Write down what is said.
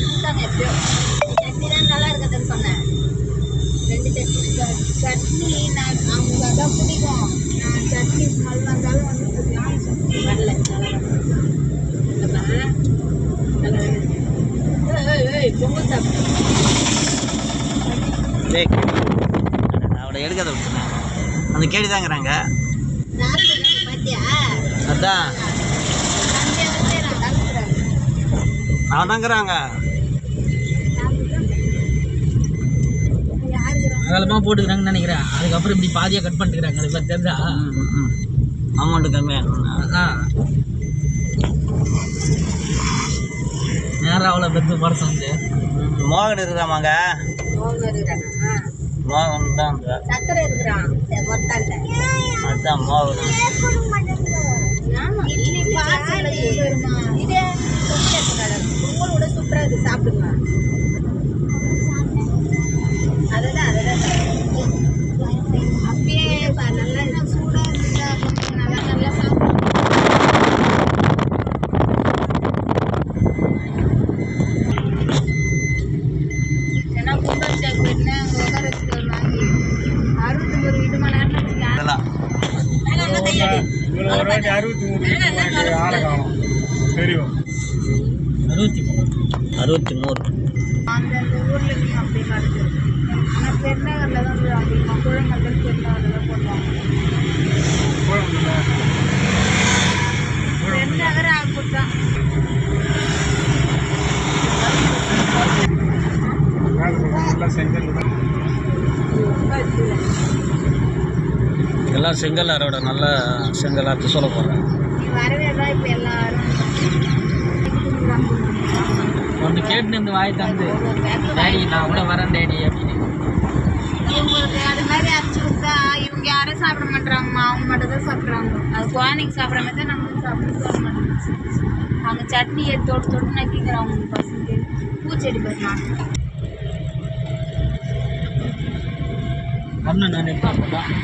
கொடுத்தாங்க சட்னி தான் நல்லா இருக்குதுன்னு சொன்னேன். ரெண்டு சட்னி சட்னி நான் அவங்களுக்கு அதான் பிடிக்கும். நான் சட்னி ஸ்மெல் வந்தாலும் வந்து பிடிக்கலாம் சட்னி வரல. பொங்கல் சாப்பிடு டேய் அவளை எடுக்காத விட்டுனேன் அந்த கேடி தாங்கிறாங்க யாரு சொன்னாங்க பாத்தியா அதான் தம்பி வந்து நான் கலந்துறேன் அவன் தாங்கிறாங்க அகலமாக போட்டுக்கிறாங்கன்னு நினைக்கிறேன். அதுக்கப்புறம் இப்படி பாதியாக கட் பண்ணிட்டுக்கிறாங்க. அது பற்றி தெரிஞ்சா அமௌண்ட்டு கம்மியாக ஆ. நேரம் அவ்வளோ பெருத்து படம் வந்து மோகன் இருக்கிறாமாங்க மோகன் தான் அதுதான் மோகன். இதே பொங்கல் கூட சூப்பரா இருக்கு. சாப்பிடுங்க. கையாடி அறுபத்தி மூணு அறுபத்தி மூணு. அந்தந்த ஊர்லேயும் அப்படி வருது ஆனால் பெருநகரில் தான் வந்து அப்படிமா குழந்தைகள் பெருநகரில் தான் போடுவாங்க பெருநகர் ஆகப்பட்டு தான். இதெல்லாம் செங்கல் அரோட நல்ல செங்கல் அறுத்து சொல்ல போகிறேன் ஒன்று கேட்டு இருந்து வாய் தந்து டேடி நான் கூட வரேன் டேடி அப்படின்னு. இவங்களுக்கு அது மாதிரி அரைச்சி கொடுத்தா இவங்க யாரும் சாப்பிட மாட்டாங்கம்மா. அவங்க மட்டும் தான் சாப்பிட்றாங்க. அது குழந்தைங்க சாப்பிட்ற மாதிரி தான் நம்மளும் சாப்பிட சொல்ல அவங்க சட்னி எடுத்து தொட்டு தொட்டு நக்கிக்கிறாங்க அவங்க பசங்க பூச்செடி பாருமா அண்ணன் நான் கல் பாரு.